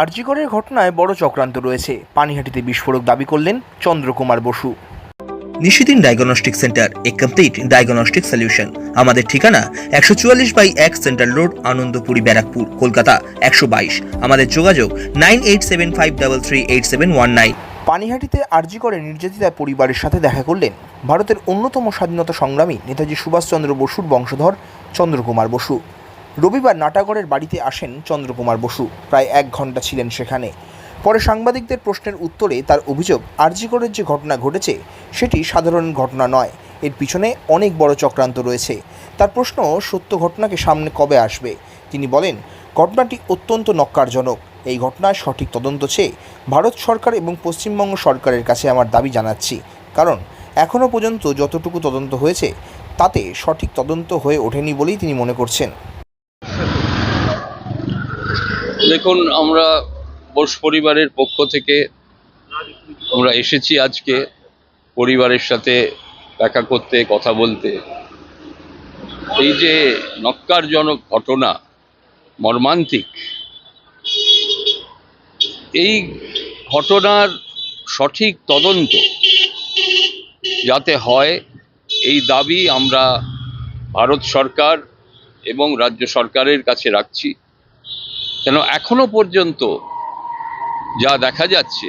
আরজিকরের ঘটনায় বড় চক্রান্ত রয়েছে। পানিহাটিতে বিস্ফোরক দাবি করলেন Chandrakumar Basu. Nishidin diagnostic centre a complete diagnostic solution. আমাদের ঠিকানা একশো চুয়াল্লিশ বাই এক সেন্ট্রাল রোড আনন্দপুরি ব্যারাকপুর কলকাতা একশো বাইশ। আমাদের যোগাযোগ nine eight seven five double three eight seven one nine. পানিহাটিতে আরজিকরে নির্যাতিতার পরিবারের সাথে দেখা করলেন ভারতের অন্যতম স্বাধীনতা সংগ্রামী নেতাজি সুভাষচন্দ্র বসুর বংশধর চন্দ্রকুমার বসু। রবিবার নাটাগড়ের বাড়িতে আসেন চন্দ্রকুমার বসু। প্রায় এক ঘণ্টা ছিলেন সেখানে। পরে সাংবাদিকদের প্রশ্নের উত্তরে তার অভিযোগ, আরজিকরের যে ঘটনা ঘটেছে, সেটি সাধারণ ঘটনা নয়। এর পিছনে অনেক বড় চক্রান্ত রয়েছে। তার প্রশ্ন, সত্য ঘটনাকে সামনে কবে আসবে? তিনি বলেন, ঘটনাটি অত্যন্ত নক্কারজনক এই ঘটনায় সঠিক তদন্ত চেয়ে ভারত সরকার এবং পশ্চিমবঙ্গ সরকারের কাছে আমার দাবি জানাচ্ছি। কারণ এখনও পর্যন্ত যতটুকু তদন্ত হয়েছে, তাতে সঠিক তদন্ত হয়ে ওঠেনি বলেই তিনি মনে করছেন। দেখুন, আমরা বোস পরিবারের পক্ষ থেকে আমরা এসেছি আজকে পরিবারের সাথে দেখা করতে, কথা বলতে। এই যে নক্কারজনক ঘটনা, মর্মান্তিক, এই ঘটনার সঠিক তদন্ত যাতে হয়, এই দাবি আমরা ভারত সরকার এবং রাজ্য সরকারের কাছে রাখছি। কেন এখনও পর্যন্ত যা দেখা যাচ্ছে,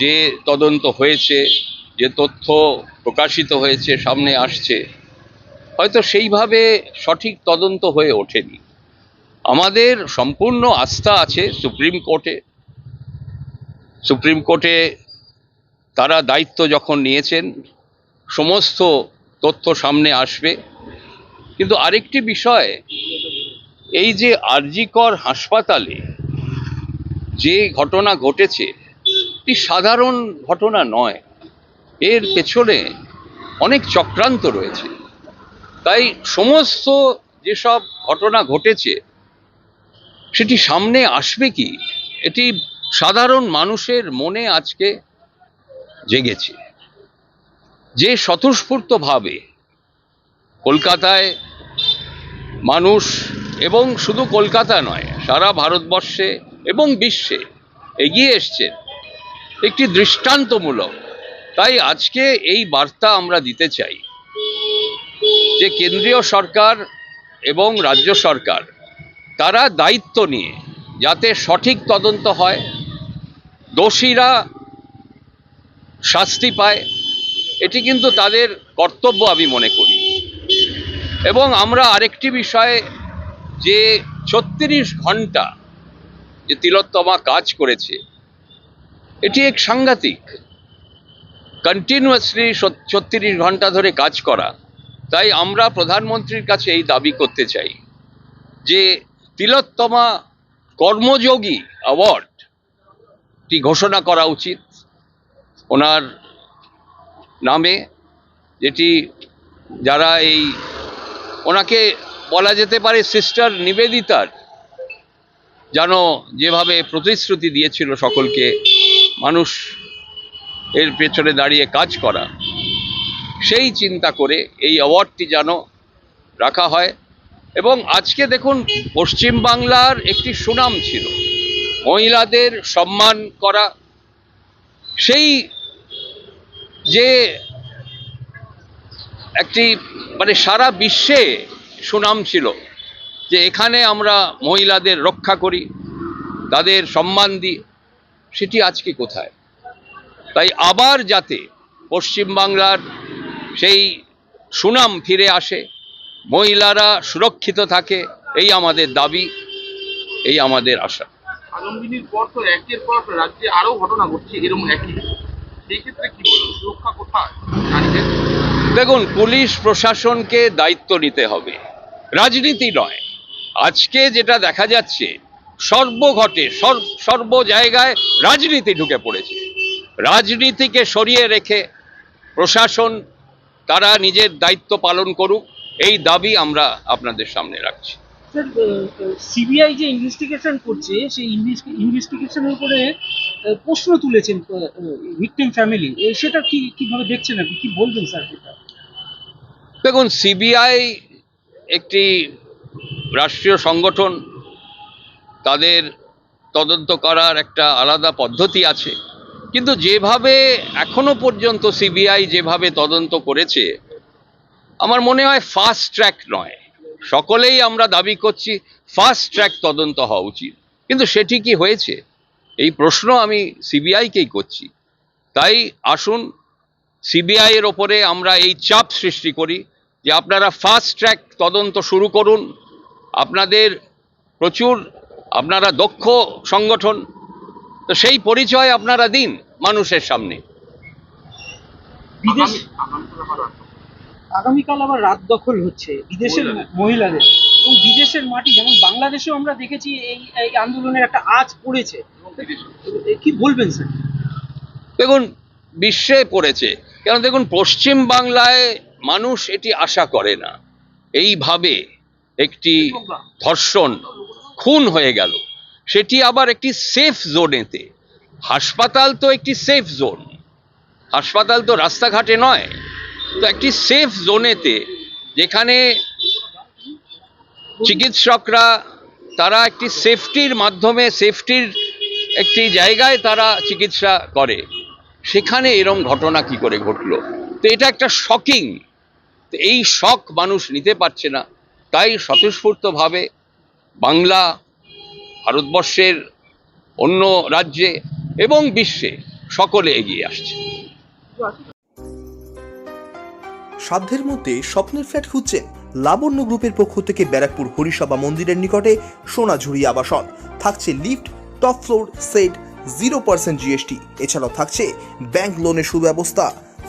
যে তদন্ত হয়েছে, যে তথ্য প্রকাশিত হয়েছে, সামনে আসছে, হয়তো সেইভাবে সঠিক তদন্ত হয়ে ওঠেনি। আমাদের সম্পূর্ণ আস্থা আছে সুপ্রিম কোর্টে। সুপ্রিম কোর্টে তারা দায়িত্ব যখন নিয়েছেন, সমস্ত তথ্য সামনে আসবে। কিন্তু আরেকটি বিষয় এই যে আরজিকর হাসপাতালে যে ঘটনা ঘটেছে, এটি সাধারণ ঘটনা নয়। এর পেছনে অনেক চক্রান্ত রয়েছে। তাই সমস্ত যেসব ঘটনা ঘটেছে, সেটি সামনে আসবে কি? এটি সাধারণ মানুষের মনে আজকে জেগেছে। যে স্বতঃস্ফূর্তভাবে কলকাতায় মানুষ এবং শুধু কলকাতা নয়, সারা ভারতবর্ষে এবং বিশ্বে এগিয়ে এসছেন একটি দৃষ্টান্তমূলক। তাই আজকে এই বার্তা আমরা দিতে চাই যে কেন্দ্রীয় সরকার এবং রাজ্য সরকার, তারা দায়িত্ব নিয়ে যাতে সঠিক তদন্ত হয়, দোষীরা শাস্তি পায়, এটি কিন্তু তাদের কর্তব্য আমি মনে করি। এবং আমরা আরেকটি বিষয়ে যে ছত্রিশ ঘণ্টা যে তিলোত্তমা কাজ করেছে, এটি এক সাংঘাতিক। কন্টিনিউয়াসলি ছত্রিশ ঘণ্টা ধরে কাজ করা। তাই আমরা প্রধানমন্ত্রীর কাছে এই দাবি করতে চাই যে তিলোত্তমা কর্মযোগী অ্যাওয়ার্ডটি ঘোষণা করা উচিত ওনার নামে, যেটি যারা এই ওনাকে বলা যেতে পারে সিস্টার নিবেদিতার। যেন যেভাবে প্রতিশ্রুতি দিয়েছিল সকলকে, মানুষ এর পেছনে দাঁড়িয়ে কাজ করা। সেই চিন্তা করে এই অ্যাওয়ার্ডটি যেন রাখা হয়। এবং আজকে দেখুন, পশ্চিম বাংলার একটি সুনাম ছিল, মহিলাদের সম্মান করা। সেই যে একটি মানে সারা বিশ্বে সুনাম ছিল যে এখানে আমরা মহিলাদের রক্ষা করি তাদের সম্মান দিই সেটি আজকে কোথায়? তাই আবার যাতে পশ্চিমবাংলার সেই সুনাম ফিরে আসে মহিলারা সুরক্ষিত থাকে এই আমাদের দাবি এই আমাদের আশা। আলমগীরির পর তো একের পর রাজ্যে আরও ঘটনা ঘটছে এরকম একই। সেই ক্ষেত্রে কি বলব সুরক্ষা কোথায়? দেখুন পুলিশ প্রশাসনকে দায়িত্ব নিতে হবে। রাজনীতি নয়। আজকে যেটা দেখা যাচ্ছে সর্বঘটে সর্ব জায়গায় রাজনীতি ঢুকে পড়েছে। রাজনীতিকে সরিয়ে রেখে প্রশাসন তারা নিজের দায়িত্ব পালন করুক এই দাবি আমরা আপনাদের সামনে রাখছি। সিবিআই যে ইনভেস্টিগেশন করছে সেই ইনভেস্টিগেশনের উপরে প্রশ্ন তুলেছেন ভিকটিম ফ্যামিলি সেটা কি কীভাবে দেখছেন আপনি? কি বলবেন স্যার সেটা? দেখুন সিবিআই একটি রাষ্ট্রীয় সংগঠন, তাদের তদন্ত করার একটা আলাদা পদ্ধতি আছে। কিন্তু যেভাবে এখনও পর্যন্ত সিবিআই যেভাবে তদন্ত করেছে, আমার মনে হয় ফাস্ট ট্র্যাক নয়। সকলেই আমরা দাবি করছি ফাস্ট ট্র্যাক তদন্ত হওয়া উচিত। কিন্তু সেটি কি হয়েছে। এই প্রশ্ন আমি সিবিআইকেই করছি। তাই আসুন সিবিআই এর ওপরে আমরা এই চাপ সৃষ্টি করি। যে আপনারা ফাস্ট ট্র্যাক তদন্ত শুরু করুন। আপনাদের প্রচুর আপনারা দক্ষ সংগঠন। তো সেই পরিচয় আপনারা দিন মানুষের সামনে। বিদেশ আগামীকাল আবার রাত। আগামীকাল আবার রাত দখল হচ্ছে বিদেশের মহিলাদের। এবং বিদেশের মাটি যেমন বাংলাদেশেও আমরা দেখেছি এই এই আন্দোলনের একটা আজ পড়েছে। কি বলবেন স্যার? দেখুন বিশ্বে পড়েছে। কেন দেখুন পশ্চিম বাংলায় মানুষ এটি আশা করে না। এইভাবে একটি ধর্ষণ খুন হয়ে গেল। সেটি আবার একটি সেফ জোনেতে হাসপাতাল তো একটি সেফ জোন হাসপাতাল তো রাস্তাঘাটে নয়। তো একটি সেফ জোনেতে যেখানে চিকিৎসকরা, তারা একটি সেফটির মাধ্যমে সেফটির একটি জায়গায় তারা চিকিৎসা করে। সেখানে এরম ঘটনা কি করে ঘটলো? তো এটা একটা শকিং এই শক মানুষ নিতে পারছে না। তাই স্বতঃস্ফূর্তভাবে বাংলা, ভারতবর্ষের অন্য রাজ্যে এবং বিশ্বে সকলে এগিয়ে আসছে। সাধ্যের মধ্যে স্বপ্নের ফ্ল্যাট খুঁজছেন লাবণ্য গ্রুপের পক্ষ থেকে ব্যারাকপুর হরিসভা মন্দিরের নিকটে সোনাঝুরি আবাসন। থাকছে lift, top floor, set zero percent GST এছাড়াও থাকছে ব্যাংক লোনের সুব্যবস্থা।